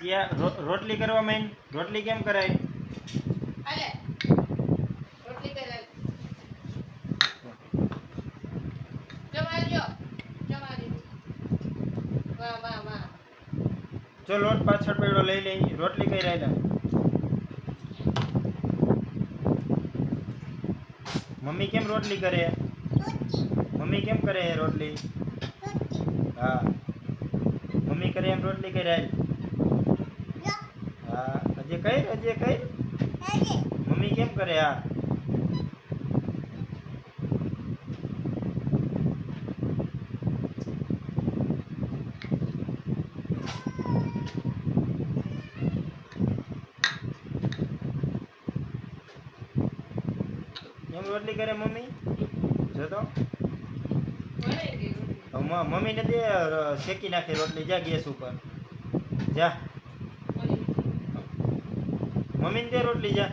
ત્યાં રો- રોટલી કરવા માંડ રોટલી કેમ કરાય હાલે રોટલી કરે જમાડજો જમાડી વાહ વાહ વાહ જો લોટ પાછળ પડ્યો લઈ લઈ રોટલી કઈ રાયલા મમ્મી કેમ રોટલી કરે મમ્મી કેમ કરે છે રોટલી હા મમ્મી કરે એમ રોટલી કઈ રાય હા અજય કઈ? અજે કઈ? મમ્મી કેમ કરે આ? એમ રોટલી કરે મમ્મી? જો જતો મમ્મી ને દે શેકી નાખે રોટલી. જા ગેસ ઉપર. જા. મમ્મીને દે રોટલી જા.